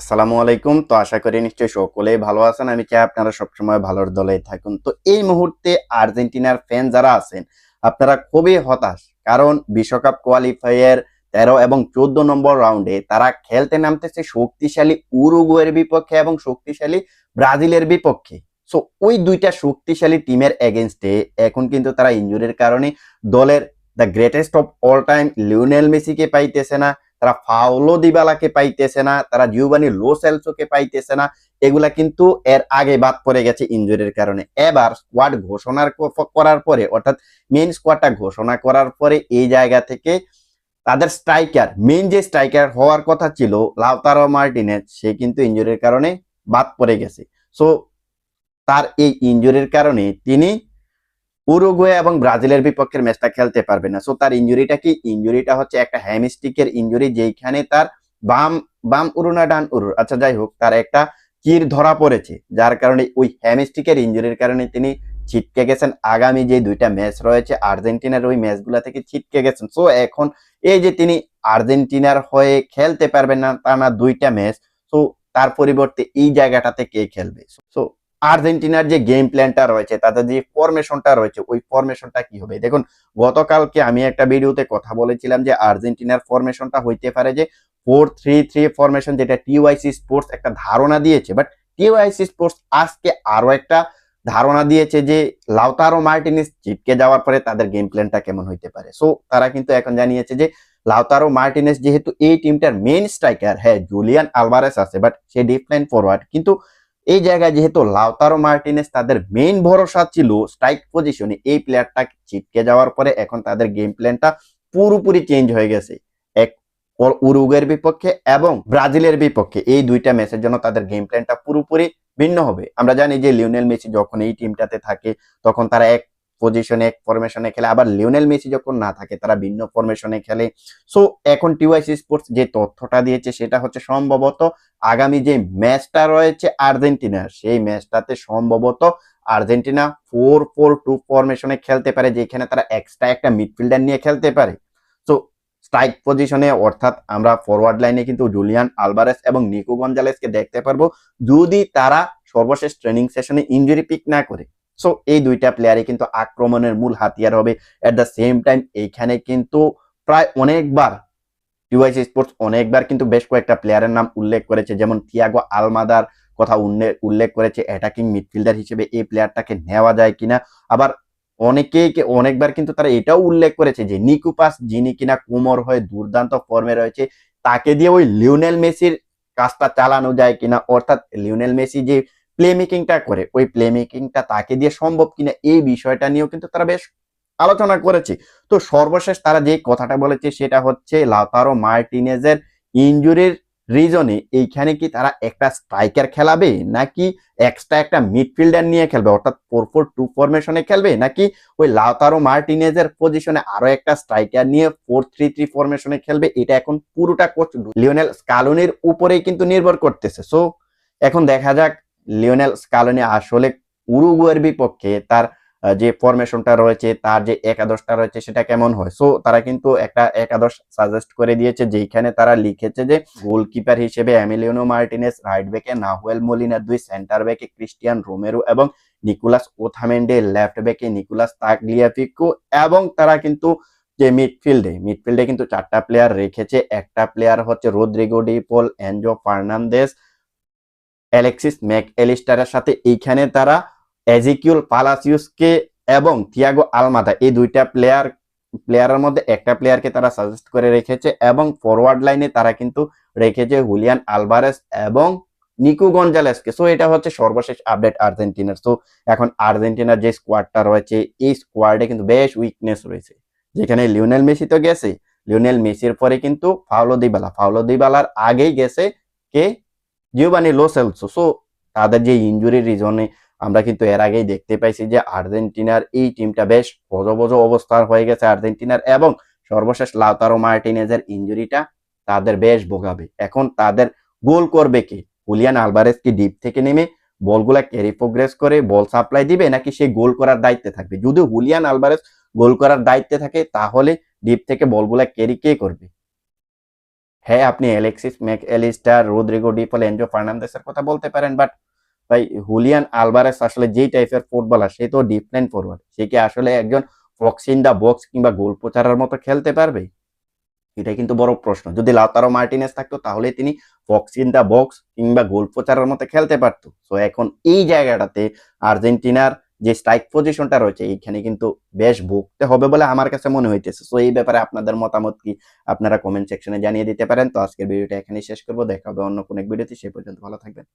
আসসালামু আলাইকুম। তো আশা করি নিশ্চয়ই সকলেই ভালো আছেন। আমি চাই আপনারা সবসময় ভালোর দলে থাকুন? তো এই মুহূর্তে আর্জেন্টিনার ফ্যান যারা আছেন, আপনারা খুবই হতাশ। কারণ বিশ্বকাপ কোয়ালিফায়ার তেরো এবং চোদ্দ নম্বর রাউন্ডে তারা খেলতে নামতেছে শক্তিশালী উরুগুয়ের বিপক্ষে এবং শক্তিশালী ব্রাজিলের বিপক্ষে। সো ওই দুইটা শক্তিশালী টিমের এগেনস্টে এখন কিন্তু তারা ইঞ্জুরির কারণে দলের the greatest of all time Lionel মেসিকে পাইতেছে না। তারা ফাউলো দিবালাকে পাইতেছে না, তারা জিওবানি লো সেলসোকে পাইতেছে না, এগুলা কিন্তু এর আগে বাদ পড়ে গেছে ইনজুরির কারণে। এবার স্কোয়াড ঘোষণার করার পরে, অর্থাৎ মেইন স্কোয়াডটা ঘোষণা করার পরে এই জায়গা থেকে তাদের স্ট্রাইকার মেইন যে স্ট্রাইকার হওয়ার কথা ছিল, লাউতারো মার্টিনেজ, সে কিন্তু ইনজুরির কারণে বাদ পড়ে গেছে। সো তার এই ইনজুরির কারণে তিনি উরুগুয়ে এবং ব্রাজিলের বিপক্ষের ম্যাচটা খেলতে পারবে না। সো তার ইঞ্জুরিটা কি? ইঞ্জুরিটা হচ্ছে একটা হ্যামস্টিকের ইনজুরি যেখানে তার বাম বাম উরু না ডান উরু আচ্ছা যাই হোক, তার একটা চির ধরা পড়েছে, যার কারণে ওই হ্যামস্টিকের ইঞ্জুরির কারণে তিনি ছিটকে গেছেন। আগামী যে দুইটা ম্যাচ রয়েছে, আর্জেন্টিনার ওই ম্যাচগুলা থেকে ছিটকে গেছেন। সো এখন এই যে তিনি আর্জেন্টিনার হয়ে খেলতে পারবেন না, তা না দুইটা ম্যাচ সো তার পরিবর্তে এই জায়গাটাতে কে খেলবে? সো আর্জেন্টিনার যে গেম প্ল্যানটা রয়েছে তাদের যে ফরমেশনটা রয়েছে, ওই ফরমেশনটা কি হবে? দেখুন, গতকালকে আমি একটা ভিডিওতে কথা বলেছিলাম যে আর্জেন্টিনার ফরমেশনটা হইতে পারে যে ফোর থ্রি থ্রি ফরমেশন যেটা টিওয়াইসি স্পোর্টস একটা ধারণা দিয়েছে। বাট টিওয়াইসি স্পোর্টস আজকে আরও একটা ধারণা দিয়েছে যে লাউতারো মার্টিনিস চিটকে যাওয়ার পরে তাদের গেম প্ল্যানটা কেমন হইতে পারে। সো তারা কিন্তু এখন জানিয়েছে যে লাউতারো মার্টিনেস যেহেতু এই টিমটার মেইন স্ট্রাইকার হ্যাঁ জুলিয়ান আলভারেস আছে বাট সে ডিফলাইন ফরওয়ার্ড কিন্তু এই জায়গায় যেহেতু লাউতারো মার্টিনেস তাদের মেইন ভরসা ছিল স্ট্রাইক পজিশনে এই প্লেয়ারটা ছিটকে যাওয়ার পরে এখন তাদের গেম প্ল্যানটা পুরোপুরি চেঞ্জ হয়ে গেছে। এক উরুগের বিপক্ষে এবং ব্রাজিলের বিপক্ষে এই দুইটা ম্যাচের জন্য তাদের গেম প্ল্যানটা পুরোপুরি ভিন্ন হবে। আমরা জানি যে লিওনেল মেসি যখন এই টিমটাতে থাকে, তখন তারা এক পজিশনে ফরমেশনে খেলে। আবার লিওনেল মেসি যখন না থাকে, তারা ভিন্ন ফরমেশনে খেলে। সো এখন টিওয়াইসি স্পোর্টস যে তথ্যটা দিয়েছে, সেটা হচ্ছে সম্ভবত আগামী যে ম্যাচটা রয়েছে আর্জেন্টিনার, সেই ম্যাচটাতে সম্ভবত আর্জেন্টিনা ফোর ফোর টু ফরমেশনে খেলতে পারে, যেখানে তারা এক্সট্রা একটা মিডফিল্ডার নিয়ে খেলতে পারে। সো স্ট্রাইক পজিশনে অর্থাৎ আমরা ফরওয়ার্ড লাইনে কিন্তু জুলিয়ান আলভারেস এবং নিকো গঞ্জালেসকে দেখতে পারব। যদি তারা সর্বশেষ ট্রেনিং সেশনে ইনজুরি পিক না করে সো এই দুইটা প্লেয়ারই কিন্তু আক্রমণের মূল হাতিয়ার হবে। এট দ্য সেম টাইম এইখানে কিন্তু প্রায় অনেকবার টিওয়াইসি স্পোর্টস অনেকবার কিন্তু বেশ কয়েকটা প্লেয়ারের নাম উল্লেখ করেছে। যেমন থিয়াগো আলমাদার কথা উল্লে- উল্লেখ করেছে। অ্যাটাকিং মিডফিল্ডার হিসেবে এই প্লেয়ারটাকে নেওয়া যায় কিনা। আবার অনেকেই অনেকবার কিন্তু তারা এটাও উল্লেখ করেছে যে নিকুপাস যিনি কিনা কোমর হয়ে দুর্দান্ত ফর্মে রয়েছে, তাকে দিয়ে ওই লিওনেল মেসির কাজটা চালানো যায় কিনা। অর্থাৎ লিওনেল মেসি যে প্লে মেকিংটা করে। ওই প্লে মেকিংটা তাকে দিয়ে সম্ভব কিনা এই বিষয়টা নিয়েও কিন্তু তারা বেশ আলোচনা করেছে। তো সর্বশেষ তারা যে কথাটা বলেছে সেটা হচ্ছে লাউতারো মার্টিনেজের ইনজুরির রিজনে এইখানে কি তারা একটা স্ট্রাইকার খেলাবে নাকি এক্সট্রা একটা মিডফিল্ডার নিয়ে খেলবে? অর্থাৎ ফোর ফোর টু ফরমেশনে খেলবে নাকি ওই লাউতারো মার্টিনেজের পজিশনে আরও একটা স্ট্রাইকার নিয়ে ফোর থ্রি থ্রি ফরমেশনে খেলবে? এটা এখন পুরোটা কোচ লিওনেল স্কালোনির উপরেই কিন্তু নির্ভর করতেছে। সো এখন দেখা যাক লিওনেল স্কালোনি আসলে উরুগুয়ের বিপক্ষে তার যে ফরমেশনটা রয়েছে, তার যে একাদশটা রয়েছে, সেটা কেমন হয়? সো তারা কিন্তু একটা একাদশ সাজেস্ট করে দিয়েছে যেখানে তারা লিখেছে যে গোলকিপার হিসেবে এমিলিয়ানো মার্টিনেস রাইট ব্যাকে নাহুয়েল মলিনা দুই সেন্টার ব্যাকে ক্রিস্টিয়ান রোমেরো এবং নিকোলাস ওথামেন্ডে লেফট ব্যাকে নিকোলাস তাকলিয়াফিকো এবং তারা কিন্তু যে মিডফিল্ডে মিডফিল্ডে কিন্তু চারটা প্লেয়ার রেখেছে। একটা প্লেয়ার হচ্ছে Rodrigo De Paul Enzo Fernandez Alexis Mac এলিস্টারের সাথে এইখানে তারা এজিকিউল পালাসিউসকে এবং থিয়াগো আলমাদা এই দুইটা প্লেয়ার প্লেয়ারের মধ্যে একটা প্লেয়ারকে তারা সাজেস্ট করে রেখেছে এবং ফরওয়ার্ড লাইনে তারা কিন্তু রেখেছে হুলিয়ান আলভারেস এবং নিকো গঞ্জালেসকে। সো এটা হচ্ছে সর্বশেষ আপডেট আর্জেন্টিনার। সো এখন আর্জেন্টিনার যে স্কোয়াডটা রয়েছে, এই স্কোয়াডে কিন্তু বেশ উইকনেস রয়েছে। যেখানে লিওনেল মেসি তো গেছে। লিওনেল মেসির পরে কিন্তু ফাউলো দিবালা। ফাউলো দিবালার আগেই গেছে কে? জিওবানি লো সেলসো সো তাদের যে ইনজুরি রিজনে আমরা কিন্তু এর আগেই দেখতে পাইছি যে আর্জেন্টিনার এই টিমটা বেশ বজো বজো অবস্থার হয়ে গেছে আর্জেন্টিনার এবং সর্বশেষ লাউতারো মার্টিনেজের ইনজুরিটা তাদের বেশ ভোগাবে। এখন তাদের গোল করবে কি? হুলিয়ান আলভারেজ কি ডিপ থেকে নেমে বলগুলা ক্যারি প্রোগ্রেস করে বল সাপ্লাই দিবে নাকি সে গোল করার দায়িত্বে থাকবে? যদি হুলিয়ান আলভারেজ গোল করার দায়িত্বে থাকে তাহলে ডিপ থেকে বলগুলা ক্যারি কে করবে? হ্যাঁ আপনি Alexis Mac Allister Rodrigo De Paul Enzo ফার্নান্দেসের কথা বলতে পারেন বাট ভাই হুলিয়ান আলভারেস আসলে যেই টাইপের ফুটবলার সে তো ডিফলাইন ফরওয়ার্ড সে কি আসলে একজন ফক্স ইন দা বক্স কিংবা গোল প্রচারের মতো খেলতে পারবে? এটা কিন্তু বড় প্রশ্ন। যদি লাউতারো মার্টিনেস থাকতো, তাহলে তিনি ফক্স ইন দা বক্স কিংবা গোল প্রচারের মতো খেলতে পারতো। তো এখন এই জায়গাটাতে আর্জেন্টিনার যে স্ট্রাইক পজিশনটা রয়েছে, এইখানে কিন্তু বেশ ভুগতে হবে বলে আমার কাছে মনে হইতেছে। সো এই ব্যাপারে আপনাদের মতামত কি? আপনারা কমেন্ট সেকশনে জানিয়ে দিতে পারেন। তো আজকের ভিডিওটা এখানে শেষ করব। দেখা হবে অন্য কোনো এক ভিডিওতে সেই পর্যন্ত ভালো থাকবেন।